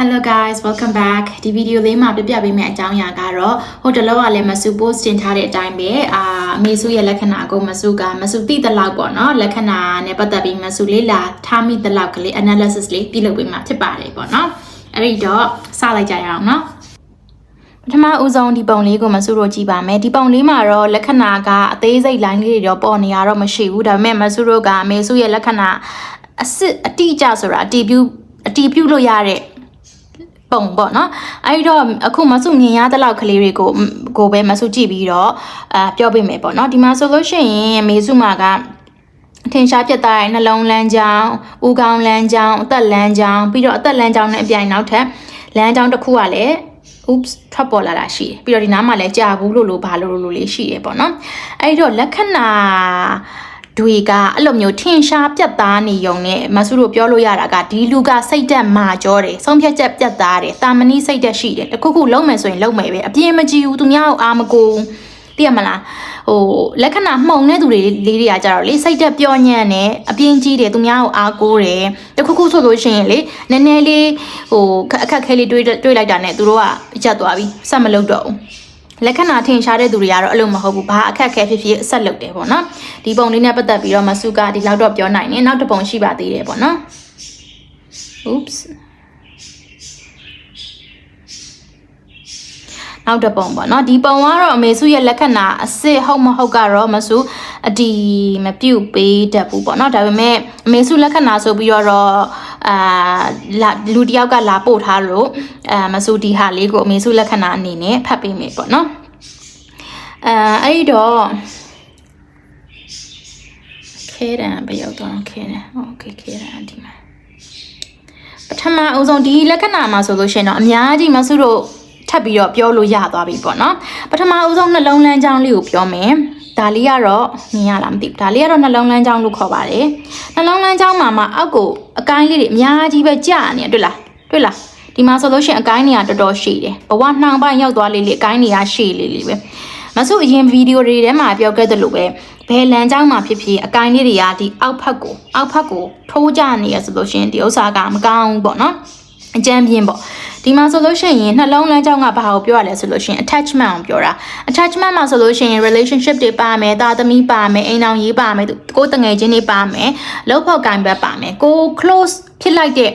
Hello guys welcome back ဒီဗီဒီယိုလေးမှာပြပြပေးမယ့်အကြောင်းအရာကတော့ဟိုတလောကလည်းမဆူ post တင်ထားတဲ့အတိုင်းပဲအာအမေစုရဲ့လက္ခဏာကိုမဆူကမဆူသိတဲ့လောက်ပေါ့နော်လက္ခဏာနဲ့ပတ်သက်ပြီးမဆူလေးလာထားမိတဲ့လောက်ကလေး analysis လေးပြုလုပ်ပေးမှာဖြစ်ပါတယ်ပေါ့နော်အဲ့ဒီတော့စလိုက်ကြရအောင်နော်ပထမဦးဆုံးဒီပုံလေးကိုမဆူတို့ကြည့်ပါမယ်ဒီပုံလေးမှာတော့လက္ခဏာကအသေးစိတ် line လေးတွေတော့ပေါ်နေရတော့မရှိဘူးဒါပေမဲ့မဆူတို့ကအမေစုရဲ့လက္ခဏာအစ်စ်အတိအကျဆိုတာအတီးပြုအတီးပြုလို့ရတဲ့ ပုံပေါ့နော်အဲဒီတော့အခုမဆုမြင်ရတဲ့လောက်ကလေးတွေကိုကိုပဲမဆုကြည့်ပြီးတော့အာပြောပြမယ်ပေါ့နော်ဒီမှာဆိုလို့ရှိရင်မေစုမာကထင်ရှားပြတ်သားတဲ့နှလုံးလန်းကြောင်း၊ဦးခေါင်းလန်းကြောင်း၊အသက်လန်းကြောင်းပြီးတော့အသက်လန်းကြောင်းနဲ့အပြိုင်နောက်ထပ်လန်းကြောင်းတစ်ခုကလည်း oops ထွက်ပေါ်လာတာရှိတယ်ပြီးတော့ဒီနားမှာလည်းကြာဘူးလို့လို့ဘာလို့လို့လေးရှိတယ်ပေါ့နော်အဲဒီတော့လက္ခဏာ တွေကအဲ့လိုမျိုးထင်ရှားပြတ်သားနေုံနဲ့မဆုတို့ပြောလို့ရတာကဒီလူကစိတ်တက်မာကြောတယ်ဆုံးဖြတ်ချက်ပြတ်သားတယ်တာမဏိစိတ်တက်ရှိတယ်တခုခုလုံးမယ်ဆိုရင်လုံးမယ်ပဲအပြင်းမကြည့်ဘူးသူများကိုအာမကိုသိရမလားဟိုလက္ခဏာမှုံတဲ့သူတွေလေးတွေကကြတော့လေစိတ်တက်ပြောညံ့တယ်အပြင်းကြီးတယ်သူများကိုအားကိုးတယ်တခုခုဆိုလို့ရှိရင်လေနည်းနည်းလေးဟိုအခက်ခဲလေးတွေးတွေးလိုက်တာနဲ့သူတို့ကကြက်သွားပြီဆက်မလုပ်တော့ဘူး လက္ခဏာထင်ရှားတဲ့သူတွေကတော့အဲ့လိုမဟုတ်ဘူးဘာအခက်ခဲဖြစ်ဖြစ်ဆက်လုပ်တယ်ပေါ့နော်ဒီပုံလေးနဲ့ပတ်သက်ပြီးတော့မဆုကဒီလောက်တော့ပြောနိုင်တယ်နောက်တစ်ပုံရှိပါသေးတယ်ပေါ့နော် oops နောက်တစ်ပုံပေါ့နော်ဒီပုံကတော့အမေစုရဲ့လက္ခဏာအစ်စ်ဟုတ်မဟုတ်ကတော့မစုအဒီမပြုတ်ပေးတတ်ဘူးပေါ့နော်ဒါပေမဲ့အမေစုလက္ခဏာဆိုပြီးတော့ အာလာလူတယောက်ကလာပို့ထားလို့အာမစုဒီဟာလေးကိုအမေစုလက္ခဏာအနေနဲ့ဖတ်ပေးမယ်ပေါ့နော်အာအဲ့တော့ခဲတံဘယ်ရောက်တော့ခဲတံโอเคခဲတံဒီမှာပထမအဦးဆုံးဒီလက္ခဏာမှာဆိုလို့ရှိရင်တော့အများကြီးမဆုတို့ထပ်ပြီးတော့ပြောလို့ရသွားပြီပေါ့နော်ပထမအဦးဆုံးနှလုံးလန်းချောင်းလေးကိုပြောမယ် ဒါလေးကတော့မြင်ရလားမသိဘူးဒါလေးကတော့နှလုံးလန်းချောင်းလို့ခေါ်ပါတယ်နှလုံးလန်းချောင်းမှာမှအောက်ကိုအကိုင်းလေးတွေအများကြီးပဲကြာနေတွေ့လားတွေ့လားဒီမှာဆိုလို့ရှိရင်အကိုင်းတွေကတော်တော်ရှိတယ်ဘဝနှောင်ပိုင်းရောက်သွားလေးလေးအကိုင်းတွေကရှိလေးလေးပဲမဆုအရင်ဗီဒီယိုတွေထဲမှာပြောခဲ့သလိုပဲဘယ်လန်ကြောင်းမှာဖြစ်ဖြစ်အကိုင်းလေးတွေကဒီအောက်ဖက်ကိုအောက်ဖက်ကိုထိုးကြနေရဆိုလို့ရှိရင်ဒီဥစ္စာကမကောင်းဘူးပေါ့နော်အကြမ်းပြင်းပေါ့ ဒီမှာဆိုလို့ရှိရင်နှလုံးလမ်းကြောင်းကဘာကိုပြောရလဲဆိုလို့ရှိရင် attachment ကိုပြောတာ attachment မှာဆိုလို့ရှိရင် relationship တွေပါမယ်တာသမီပါမယ်အိမ်အောင်ရေးပါမယ်ကိုယ်တငယ်ချင်းတွေပါမယ်လောက်ဖောက်ကင်ဘက်ပါမယ်ကို close ဖြစ်လိုက်တဲ့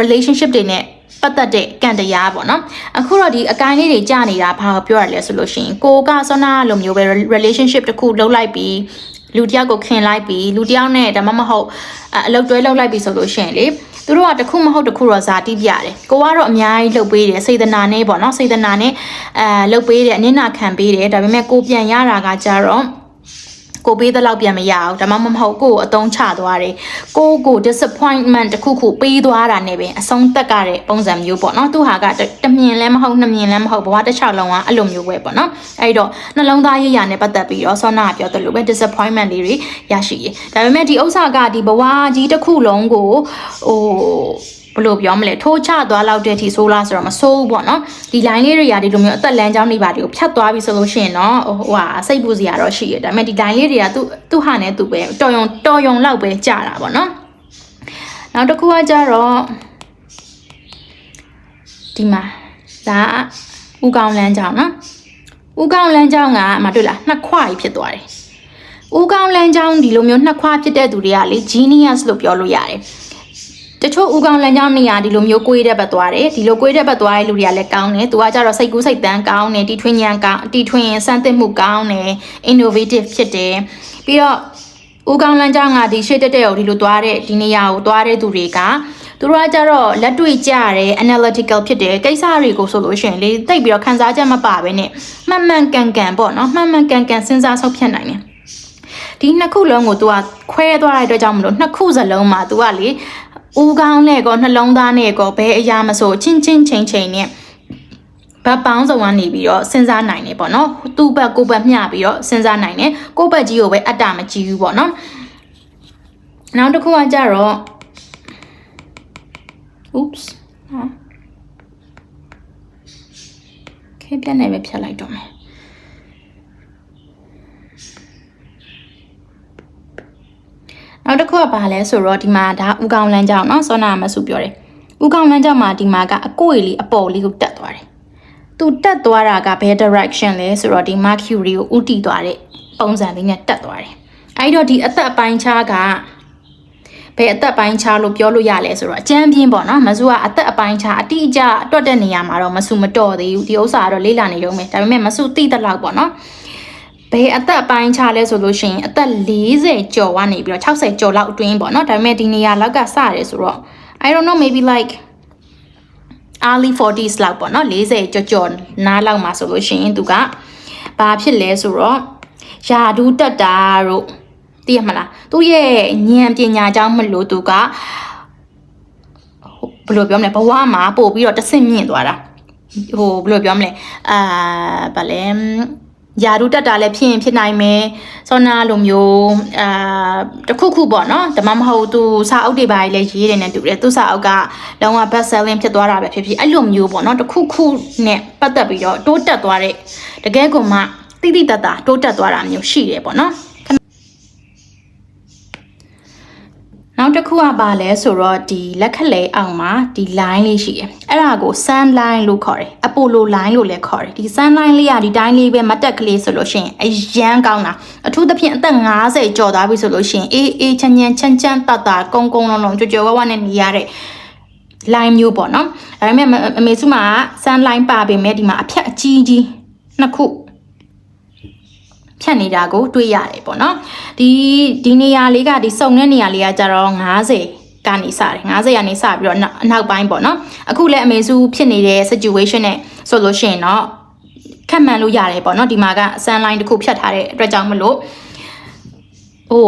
relationship တွေနဲ့ပတ်သက်တဲ့ကံတရားပေါ့နော်အခုတော့ဒီအကိုင်းလေးတွေကြာနေတာဘာကိုပြောရလဲဆိုလို့ရှိရင်ကိုကစောနာလိုမျိုးပဲ relationship တစ်ခုလုပ်လိုက်ပြီးလူတယောက်ကိုခင်လိုက်ပြီးလူတယောက်နဲ့ဒါမှမဟုတ်အလုပ်တွဲလုပ်လိုက်ပြီးဆိုလို့ရှိရင်လေ သူတို့ကတခုမဟုတ်တခုတော့ဇာတိပြတယ်ကိုကတော့အများကြီးလှုပ်ပေးတယ်စေတနာနဲ့ပေါ့နော်စေတနာနဲ့အဲလှုပ်ပေးတယ်အနစ်နာခံပေးတယ်ဒါပေမဲ့ကိုပြန်ရတာကကြတော့ ကိုပေးတဲ့လောက်ပြန်မရအောင်ဒါမှမဟုတ်ကိုကိုအတုံးချသွားတယ်ကိုကို disappointment တခုခုပေးသွားတာနဲ့ပဲအဆုံးသက်ကတဲ့ပုံစံမျိုးပေါ့နော်သူဟာကတမြင်လည်းမဟုတ်နှစ်မြင်လည်းမဟုတ်ဘဝတစ်ချောင်းလုံးကအဲ့လိုမျိုးပဲပေါ့နော်အဲ့တော့နှလုံးသားရေးရာနဲ့ပတ်သက်ပြီးတော့ဆောနာကပြောတယ်လို့ပဲ disappointment လေးတွေရရှိရဒါပေမဲ့ဒီဥစ္စာကဒီဘဝကြီးတစ်ခုလုံးကိုဟို ဘလို့ပြောမလဲထိုးချသွားလောက်တဲ့အထိဆိုးလားဆိုတော့မဆိုးဘူးပေါ့နော်ဒီ line လေးတွေရာဒီလိုမျိုးအသက်လမ်းကြောင်းတွေပါတွေကိုဖြတ်သွားပြီဆိုလို့ရှိရင်တော့ဟိုဟာစိတ်ပူစရာတော့ရှိရတယ်ဒါပေမဲ့ဒီ line လေးတွေကသူ့သူ့ဟာနဲ့သူ့ပဲတော်ယုံတော်ယုံလောက်ပဲကြာတာပေါ့နော်နောက်တစ်ခုကကြတော့ဒီမှာဒါဥကောင်းလမ်းကြောင်းနော်ဥကောင်းလမ်းကြောင်းကမတွေ့လားနှစ်ခွကြီးဖြစ်သွားတယ်ဥကောင်းလမ်းကြောင်းဒီလိုမျိုးနှစ်ခွဖြစ်တဲ့သူတွေကလေ genius လို့ပြောလို့ရတယ် တချို့ဦးကောင်းလမ်းကြောင်းနေရာဒီလိုမျိုးကိုွေးတဲ့ဘက်သွားတယ်ဒီလိုကိုွေးတဲ့ဘက်သွားတဲ့လူတွေကလည်းကောင်းတယ်သူကကြတော့စိတ်ကူးစိတ်တန်းကောင်းတယ်တီထွင်ညံကောင်းတီထွင်စမ်းသစ်မှုကောင်းတယ် innovative ဖြစ်တယ်ပြီးတော့ဦးကောင်းလမ်းကြောင်းကဒီရှေ့တက်တဲ့ကိုဒီလိုသွားတဲ့ဒီနေရာကိုသွားတဲ့သူတွေကသူတို့ကကြတော့လက်တွေ့ကြတယ် analytical ဖြစ်တယ်ကိစ္စတွေကိုဆိုလို့ရှိရင်လေတိတ်ပြီးတော့ခန်းစားချက်မပါဘဲနဲ့မှန်မှန်ကန်ကန်ပေါ့နော်မှန်မှန်ကန်ကန်စဉ်းစားဆုပ်ဖြတ်နိုင်တယ်ဒီနှစ်ခုလုံးကို तू ကခွဲသွားတဲ့အတွက်ကြောင့်မလို့နှစ်ခုစလုံးမှာ तू ကလေ ဦးကောင်းနဲ့ကောနှလုံးသားနဲ့ကောဘယ်အရာမဆိုချင်းချင်းချိန်ချိန်နဲ့ဘတ်ပေါင်းစုံကနေပြီးတော့စဉ်းစားနိုင်တယ်ပေါ့နော်သူ့ဘက်ကိုဘက်မျှပြီးတော့စဉ်းစားနိုင်တယ်ကိုယ့်ဘက်ကြီးကိုပဲအတ္တမကြည့်ဘူးပေါ့နော်နောက်တစ်ခုကကြတော့ oops ဟာခေပြန်နေပဲဖြတ်လိုက်တော့မယ် နောက်တစ်ခုကဘာလဲဆိုတော့ဒီမှာဒါဥကောင်းလန်းကြောင်းเนาะစောနာမဆုပြောတယ် ဦးခေါင်းလမ်းကြောင်းမှာဒီမှာကအကိုယ်လေးအပေါ်လေးကိုတက်သွားတယ်သူတက်သွားတာကဘယ် direction လဲဆိုတော့ဒီ Mercury ကိုဥတီသွားတဲ့ပုံစံလေးနဲ့တက်သွားတယ်အဲဒီတော့ဒီအသက်ပိုင်းခြားကဘယ်အသက်ပိုင်းခြားလို့ပြောလို့ရလဲဆိုတော့အကျန်းပြင်းပေါ့နော်မဆူကအသက်အပိုင်းခြားအတိအကျတွက်တဲ့နေရာမှာတော့မဆူမတော့သေးဘူးဒီဥစ္စာကတော့လေးလာနေတော့မယ်ဒါပေမဲ့မဆူတိတဲ့လောက်ပေါ့နော် ဘယ်အသက်ပိုင်းခြားလဲဆိုလို့ရှိရင်အသက်40ကျော်ကနေပြီးတော့60ကျော်လောက်အတွင်းပေါ့နော်ဒါပေမဲ့ဒီနေရာလောက်ကစရတယ်ဆိုတော့ I don't know maybe like early 40s လောက်ပေါ့နော်40ကျော်ကျော်နားလောက်မှာဆိုလို့ရှိရင်သူကဘာဖြစ်လဲဆိုတော့ယာဒူးတက်တာတို့သိရမလားသူရဲ့ဉာဏ်ပညာကြောင့်မလို့သူကဘယ်လိုပြောမလဲဘဝမှာပို့ပြီးတော့တဆင့်မြင့်သွားတာဟိုဘယ်လိုပြောမလဲအာဗာလဲ ယာဒူတက်တာလည်းဖြစ်ရင်ဖြစ်နိုင်မယ်ဆောနာလိုမျိုးအာတခုခုပေါ့နော်ဒါမှမဟုတ်သူစာအုပ်တွေပါလည်းရေးတယ်နဲ့တူတယ်သူစာအုပ်ကလုံးဝ best selling ဖြစ်သွားတာပဲဖြစ်ဖြစ်အဲ့လိုမျိုးပေါ့နော်တခုခုနဲ့ပတ်သက်ပြီးတော့တိုးတက်သွားတဲ့တကယ်ကိုမှတိတိတတ်တာတိုးတက်သွားတာမျိုးရှိတယ်ပေါ့နော် နောက်တစ်ခုကပါလဲဆိုတော့ဒီလက်ခလဲအောင်မှာဒီ line လေးရှိတယ်အဲ့ဒါကို sun line လို့ခေါ်တယ် apollo line လို့လည်းခေါ်တယ်ဒီ sun line လေးကဒီတိုင်းလေးပဲမတက်ကလေးဆိုလို့ရှိရင်အရန်ကောင်းတာအထူးသဖြင့်အသက်50ကျော်သွားပြီဆိုလို့ရှိရင်အေးအေးချမ်းချမ်းချမ်းချမ်းတတ်တာကုန်းကုန်းလုံးလုံးကြွကြွဝဝနဲ့နေရတဲ့ line မျိုးပေါ့နော်ဒါပေမဲ့အမေစုမှာ sun line ပါပေမဲ့ဒီမှာအဖြတ်အကြီးကြီးနှစ်ခု ဖြတ်နေတာကိုတွေ့ရတယ်ပေါ့နော်ဒီဒီနေရာလေးကဒီစုံတဲ့နေရာလေးကကြတော့90ကနေစတယ်90ကနေစပြီးတော့အနောက်ပိုင်းပေါ့နော်အခုလည်းအမေစုဖြစ်နေတဲ့ situation နဲ့ဆိုလို့ရှိရင်တော့ခက်မှန်လို့ရတယ်ပေါ့နော်ဒီမှာက sun line တစ်ခုဖြတ်ထားတဲ့အတွက်ကြောင့်မလို့ဟို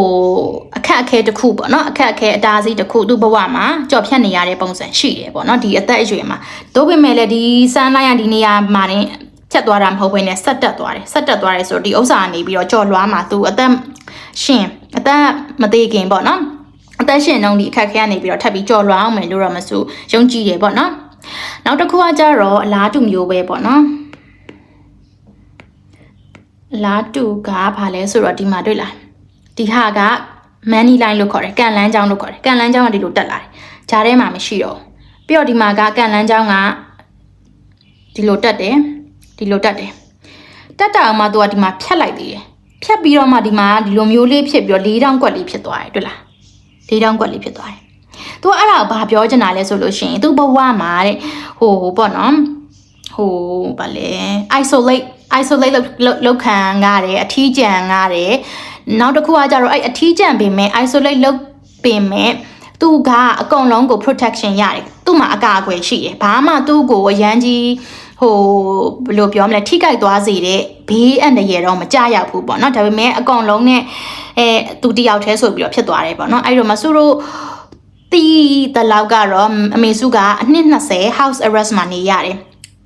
အခက်အခဲတစ်ခုပေါ့နော်အခက်အခဲအတားအဆီးတစ်ခုသူ့ဘဝမှာကြော်ဖြတ်နေရတဲ့ပုံစံရှိတယ်ပေါ့နော်ဒီအသက်အရွယ်မှာတို့ပေမဲ့လည်းဒီ sun line ကဒီနေရာမှာနေ ဖြတ်သွားတာမဟုတ်ဘဲနဲ့ဆက်တက်သွားတယ်ဆက်တက်သွားတယ်ဆိုတော့ဒီဥစ္စာကနေပြီးတော့ကြော်လွားမှာသူအသက်ရှင်အသက်မသေးခင်ပေါ့နော်အသက်ရှင်နှုန်းဒီအခက်ခဲကနေပြီးတော့ထပ်ပြီးကြော်လွားအောင်မယ်လို့တော့မဆိုယုံကြည်တယ်ပေါ့နော်နောက်တစ်ခုကကြတော့အလားတူမျိုးပဲပေါ့နော်အလားတူကဘာလဲဆိုတော့ဒီမှာတွေ့လားဒီဟာက money line လို့ခေါ်တယ်ကန်လန်းချောင်းလို့ခေါ်တယ်ကန်လန်းချောင်းကဒီလိုတက်လာတယ်ဂျားထဲမှာမရှိတော့ပြီးတော့ဒီမှာကကန်လန်းချောင်းကဒီလိုတက်တယ် ဒီလိုတက်တယ်တက်တာအောင်မှသူကဒီမှာဖြတ်လိုက်သေးတယ်ဖြတ်ပြီးတော့မှဒီမှာဒီလိုမျိုးလေးဖြစ်ပြီးတော့၄တောင်ကွက်လေးဖြစ်သွားတယ်တွေ့လား၄တောင်ကွက်လေးဖြစ်သွားတယ်သူကအဲ့ဒါကိုဘာပြောချင်တာလဲဆိုလို့ရှိရင်သူ့ဘဝမှာတဲ့ဟိုပေါ့နော်ဟိုဗာလဲ isolate isolate လောက်လောက်ခံရတယ်အထီးကျန်ရတယ်နောက်တစ်ခုကကြတော့အဲ့အထီးကျန်ပင်မဲ့ isolate လောက်ပင်မဲ့သူကအကုန်လုံးကို protection ရတယ်သူ့မှာအကာအကွယ်ရှိတယ်ဘာမှသူ့ကိုအရန်ကြီး ဟိုဘယ်လိုပြောမလဲထိကြိုက်သွားစေတဲ့ဘေးအန္တရာယ်တော့မကြရောက်ဘူးပေါ့နော်ဒါပေမဲ့အကောင်လုံးနဲ့အဲသူတယောက်တည်းဆိုပြီးတော့ဖြစ်သွားတယ်ပေါ့နော်အဲ့တော့မဆူတို့တီးတလောက်ကတော့အမေစုကအနှစ်20 house arrest မှာနေရတယ်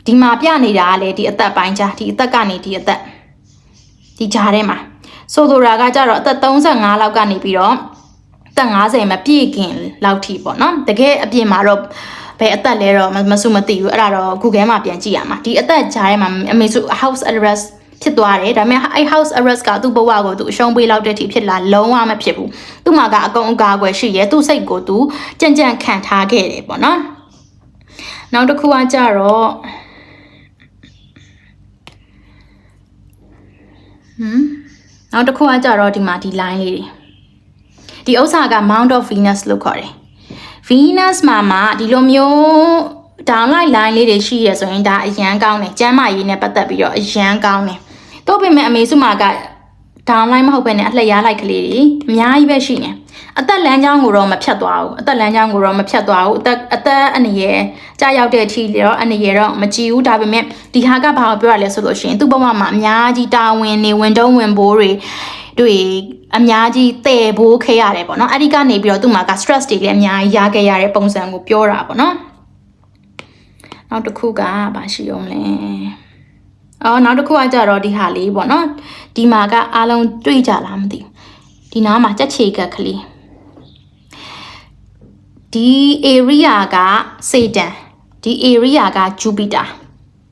ဒီမှာပြနေတာကလေဒီအသက်ပိုင်းကြားဒီအသက်ကနေဒီအသက်ဒီကြားထဲမှာဆိုလိုတာကကြတော့အသက်35လောက်ကနေပြီးတော့အသက်50မပြည့်ခင်လောက်ထိပေါ့နော်တကယ်အပြင်မှာတော့ ဘယ်အသက်လဲတော့မဆုမသိဘူးအဲ့ဒါတော့ Google မှာပြန်ကြည့်ရမှာဒီအသက်ကြားထဲမှာအမေစု house arrest ဖြစ်သွားတယ်ဒါပေမဲ့အဲ့ house arrest ကသူ့ဘဝကိုသူအရှုံးပေးလောက်တဲ့အထိဖြစ်လာလုံးဝမဖြစ်ဘူးသူ့မှာကအကုန်အကာအကွယ်ရှိရဲသူ့စိတ်ကိုသူကြံ့ကြံ့ခံထားခဲ့တယ်ပေါ့နော်နောက်တစ်ခုကကြတော့ဟမ်နောက်တစ်ခုကကြတော့ဒီမှာဒီ line လေးတွေဒီဥစ္စာက Mount of Venus လို့ခေါ်တယ် Venus မှာမှဒီလိုမျိုး downline line လေးတွေရှိရဆိုရင်ဒါအရန်ကောင်းတယ်ကျမ်းမာရေးနဲ့ပတ်သက်ပြီးတော့အရန်ကောင်းတယ်တော့ပြင်မဲ့အမေစုမာက downline မဟုတ်ဘဲနဲ့အလှရလိုက်ကလေးတွေအများကြီးပဲရှိနေအသက်လမ်းကြောင်းကိုတော့မဖြတ်သွားဘူးအသက်လမ်းကြောင်းကိုတော့မဖြတ်သွားဘူးအသက်အသက်အနေရကြာရောက်တဲ့အထိတော့အနေရတော့မကြည့်ဘူးဒါပေမဲ့ဒီဟာကဘာကိုပြောရလဲဆိုလို့ရှိရင်သူ့ဘဝမှာအများကြီးတာဝန်နေဝင်တုံးဝင်ဘိုးတွေ တွေအများကြီးတည်ဘိုးခဲရတယ်ပေါ့နော်အဲ့ဒီကနေပြီးတော့သူ့မှာက stress တွေလည်းအများကြီးရခဲ့ရတဲ့ပုံစံကိုပြောတာပေါ့နော်နောက်တစ်ခုကဘာရှိအောင်လဲအော်နောက်တစ်ခုကကြတော့ဒီဟာလေးပေါ့နော်ဒီမှာကအားလုံးတွေ့ကြလားမသိဘူးဒီနားမှာကြက်ချေကက်ကလေးဒီ area က Saturn ဒီ area က Jupiter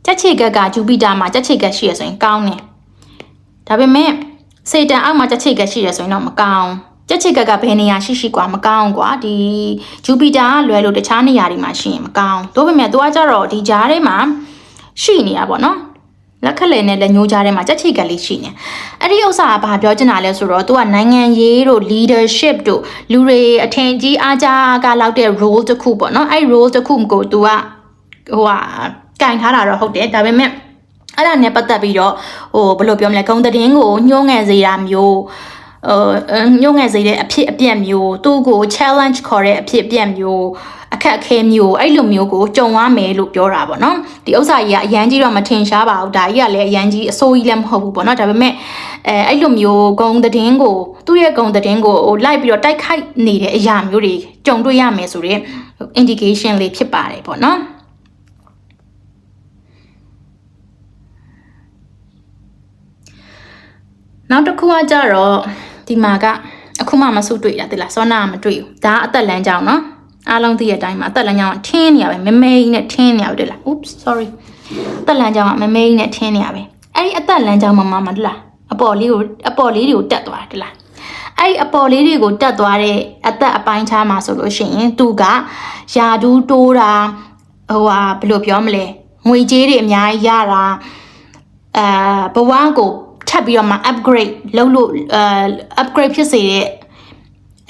ကြက်ချေကက်က Jupiter မှာကြက်ချေကက်ရှိရဆိုရင်ကောင်းတယ်ဒါပေမဲ့ စေတန်အောက်မှာချက်ချိတ်ကရှိရဆိုရင်တော့မကောင်း ကြက်ချစ်ကက်ကဘယ်နေရာရှိရှိกว่าမကောင်းกว่าဒီဂျူပီတာကလွယ်လို့တခြားနေရာတွေမှာရှိရင်မကောင်းသို့ပေမဲ့သူကကြတော့ဒီဂျားထဲမှာရှိနေတာပေါ့နော်လက်ခက်လေနဲ့လက်ညှိုးကြားထဲမှာကြက်ချစ်ကက်လေးရှိနေအဲ့ဒီဥစ္စာကဘာပြောချင်တာလဲဆိုတော့ तू ကနိုင်ငံရေးတို့ leadership တို့လူတွေအထင်ကြီးအားကြားကလောက်တဲ့ role တစ်ခုပေါ့နော်အဲ့ role တစ်ခုကို तू ကဟိုဟာကင်ထားတာတော့ဟုတ်တယ်ဒါပေမဲ့ အဲ့ဒါနဲ့ပတ်သက်ပြီးတော့ဟိုဘယ်လိုပြောမလဲဂုံသတင်းကိုညှိုးငယ်စေတာမျိုးဟိုညှိုးငယ်စေတဲ့အဖြစ်အပျက်မျိုးသူ့ကို challenge ခေါ်တဲ့အဖြစ်အပျက်မျိုးအခက်အခဲမျိုးအဲ့လိုမျိုးကိုကြုံရမယ်လို့ပြောတာပေါ့နော်ဒီဥစ္စာကြီးကအရန်ကြီးတော့မထင်ရှားပါဘူးဒါကြီးကလည်းအရန်ကြီးအစိုးကြီးလည်းမဟုတ်ဘူးပေါ့နော်ဒါပေမဲ့အဲအဲ့လိုမျိုးဂုံသတင်းကိုသူ့ရဲ့ဂုံသတင်းကိုဟိုလိုက်ပြီးတော့တိုက်ခိုက်နေတဲ့အရာမျိုးတွေကြုံတွေ့ရမယ်ဆိုတော့ indication လေးဖြစ်ပါတယ်ပေါ့နော် နောက်တစ်ခုကကြတော့ဒီမှာကအခုမှမဆုတွေ့တာတိလားစောနာကမတွေ့ဘူးဒါအသက်လမ်းကြောင်းနော်အားလုံးသိတဲ့အတိုင်းမှာအသက်လမ်းကြောင်းကထင်းနေရပဲမမေကြီးနဲ့ထင်းနေရပဲတိလား oops sorry အသက်လမ်းကြောင်းကမမေကြီးနဲ့ထင်းနေရပဲအဲ့ဒီအသက်လမ်းကြောင်းမှာမှမတိလားအပေါ်လေးကိုအပေါ်လေးတွေကိုတက်သွားတယ်လားအဲ့ဒီအပေါ်လေးတွေကိုတက်သွားတဲ့အသက်အပိုင်းခြားမှာဆိုလို့ရှိရင်သူကယာဒူးတိုးတာဟိုဟာဘယ်လိုပြောမလဲငွေကြေးတွေအများကြီးရတာအာဘဝကို ထပ်ပြီးတော့မှ upgrade လုပ်လို့အာ upgrade ဖြစ်စေတဲ့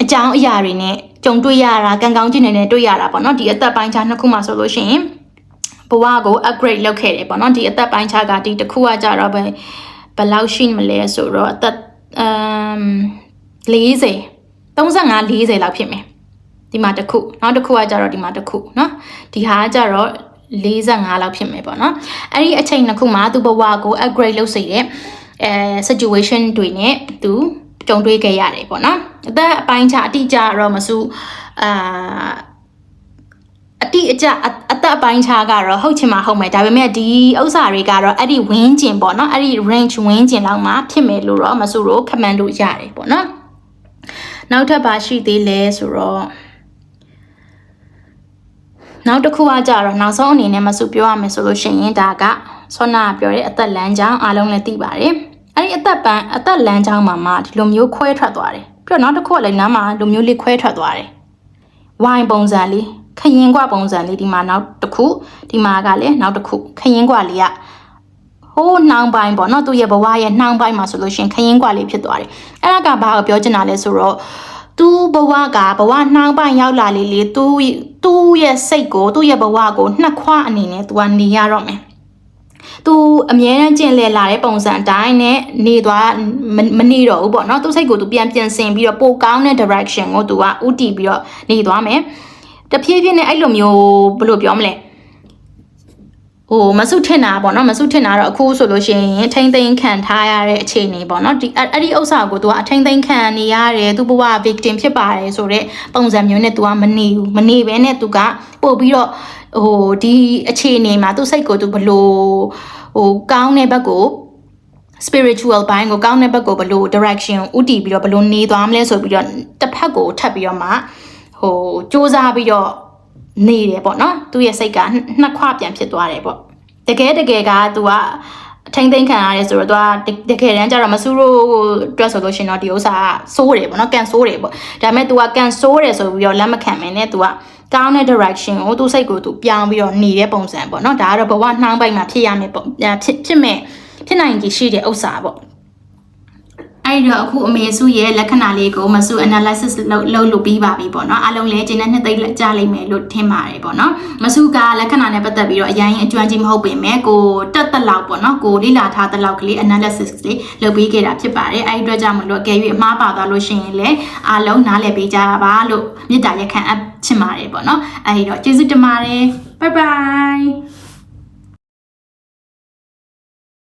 အကြောင်းအရာတွေနဲ့ကြုံတွေ့ရတာကံကောင်းခြင်းတွေနဲ့တွေ့ရတာပေါ့နော်ဒီအသက်ပိုင်းခြားနှစ်ခုမှာဆိုလို့ရှိရင်ဘဝကို upgrade လုပ်ခဲ့တယ်ပေါ့နော်ဒီအသက်ပိုင်းခြားကဒီတစ်ခုကကြတော့ပဲဘယ်လောက်ရှိမလဲဆိုတော့အသက်အမ်40 35 40လောက်ဖြစ်မယ်ဒီမှာတစ်ခုနောက်တစ်ခုကကြတော့ဒီမှာတစ်ခုเนาะဒီဟာကကြတော့45လောက်ဖြစ်မယ်ပေါ့နော်အဲ့ဒီအချိန်နှစ်ခုမှာသူဘဝကို upgrade လုပ်စေတဲ့ အဲ situation တွေနဲ့သူကြုံတွေ့ခဲ့ရတယ်ပေါ့နော်အသက်အပိုင်းခြားအတိအကျတော့မစူအာအတိအကျအအသက်အပိုင်းခြားကတော့ဟုတ်ချင်မှဟုတ်မယ်ဒါပေမဲ့ဒီဥစ္စာတွေကတော့အဲ့ဒီဝင်းကျင်ပေါ့နော်အဲ့ဒီ range ဝင်းကျင်လောက်မှာဖြစ်မယ်လို့တော့မစူတော့ command လို့ရတယ်ပေါ့နော်နောက်ထပ်ပါရှိသေးလဲဆိုတော့နောက်တစ်ခုကကြတော့နောက်ဆုံးအနေနဲ့မစုပြောရမယ်ဆိုလို့ရှိရင်ဒါက ဆောနာပြောတဲ့အသက်လမ်းကြောင်းအားလုံးလည်းသိပါတယ်အဲ့ဒီအသက်ပန်းအသက်လမ်းကြောင်းမှာမှဒီလိုမျိုးခွဲထွက်သွားတယ်ပြီးတော့နောက်တစ်ခုကလည်းလမ်းမှာလိုမျိုးလေးခွဲထွက်သွားတယ်ဝိုင်ပုံစံလေးခရင်ကွပုံစံလေးဒီမှာနောက်တစ်ခုဒီမှာကလည်းနောက်တစ်ခုခရင်ကွလေးကဟိုးနှောင်းပိုင်းပေါ့နော်သူ့ရဲ့ဘဝရဲ့နှောင်းပိုင်းမှာဆိုလို့ရှိရင်ခရင်ကွလေးဖြစ်သွားတယ်အဲ့ဒါကဘာကိုပြောချင်တာလဲဆိုတော့သူဘဝကဘဝနှောင်းပိုင်းရောက်လာလေလေသူသူ့ရဲ့စိတ်ကိုသူ့ရဲ့ဘဝကိုနှစ်ခွအနေနဲ့သူကနေရတော့မယ် သူအမြဲတမ်းကျင့်လည်လာတဲ့ပုံစံအတိုင်းနဲ့နေသွားမမနေတော့ဘူးပေါ့နော်သူစိတ်ကိုသူပြန်ပြန်ဆင်ပြီးတော့ပိုကောင်းတဲ့ direction ကိုသူကဥတီပြီးတော့နေသွားမယ်တဖြည်းဖြည်းနဲ့အဲ့လိုမျိုးဘယ်လိုပြောမလဲ ဟိုမဆုထင်တာပေါ့နော်မဆုထင်တာတော့အခုဆိုလို့ရှိရင်ထိမ့်သိမ်းခံထားရတဲ့အခြေအနေပေါ့နော်ဒီအဲ့အဲ့ဒီဥစ္စာကို तू ကအထိမ့်သိမ်းခံနေရတယ်သူဘဝ victim ဖြစ်ပါတယ်ဆိုတော့ပုံစံမျိုးနဲ့ तू ကမနေဘူးမနေဘဲနဲ့ तू ကပို့ပြီးတော့ဟိုဒီအခြေအနေမှာသူစိတ်ကို तू ဘလို့ဟိုကောင်းတဲ့ဘက်ကို spiritual ဘိုင်းကိုကောင်းတဲ့ဘက်ကိုဘယ်လို direction ကိုဥတည်ပြီးတော့ဘယ်လိုနေသွားမလဲဆိုပြီးတော့တစ်ဖက်ကိုထပ်ပြီးတော့မှဟိုစူးစမ်းပြီးတော့ နေတယ်ပေါ့နော်သူ့ရဲ့စိတ်ကနှစ်ခွပြန်ဖြစ်သွားတယ်ပေါ့တကယ်တကယ်ကသူကအထိမ့်သိမ့်ခံရတယ်ဆိုတော့သူကတကယ်တမ်းကျတော့မဆူရိုအတွက်ဆိုလို့ရှင်တော့ဒီဥစ္စာကစိုးတယ်ပေါ့နော်ကန်စိုးတယ်ပေါ့ဒါပေမဲ့ तू ကကန်စိုးတယ်ဆိုပြီးတော့လက်မခံမင်းနဲ့ तू ကကောင်းတဲ့ direction ကိုသူ့စိတ်ကိုသူပြောင်းပြီးတော့နေတဲ့ပုံစံပေါ့နော်ဒါကတော့ဘဝနှောင်းပိုက်မှာဖြစ်ရမယ်ပေါ့ဖြစ်ဖြစ်မဲ့ဖြစ်နိုင်ကြီးရှိတဲ့ဥစ္စာပေါ့ အဲ့တော့အခုအမေစုရဲ့လက္ခဏာလေးကိုမစု analysis လုပ်လုပ်လုပ်ပြီးပါပြီပေါ့နော်အားလုံးလည်းကျင်းတဲ့နှစ်သိမ့်လက်ကြလိမ့်မယ်လို့ထင်ပါတယ်ပေါ့နော်မစုကလက္ခဏာနဲ့ပတ်သက်ပြီးတော့အရင်အကျွမ်းကြီးမဟုတ်ပေမဲ့ကိုတက်တက်လောက်ပေါ့နော်ကိုလေ့လာထားတဲ့လောက်ကလေး analysis လေးလုပ်ပြီးခဲ့တာဖြစ်ပါတယ်အဲ့ဒီအတွက်ကြောင့်မလို့အကယ်၍အမှားပါသွားလို့ရှိရင်လည်းအားလုံးနားလည်ပေးကြပါလို့မေတ္တာရက်ခံအပ်ချင်ပါတယ်ပေါ့နော်အဲ့ဒီတော့ကျေးဇူးတင်ပါတယ် bye bye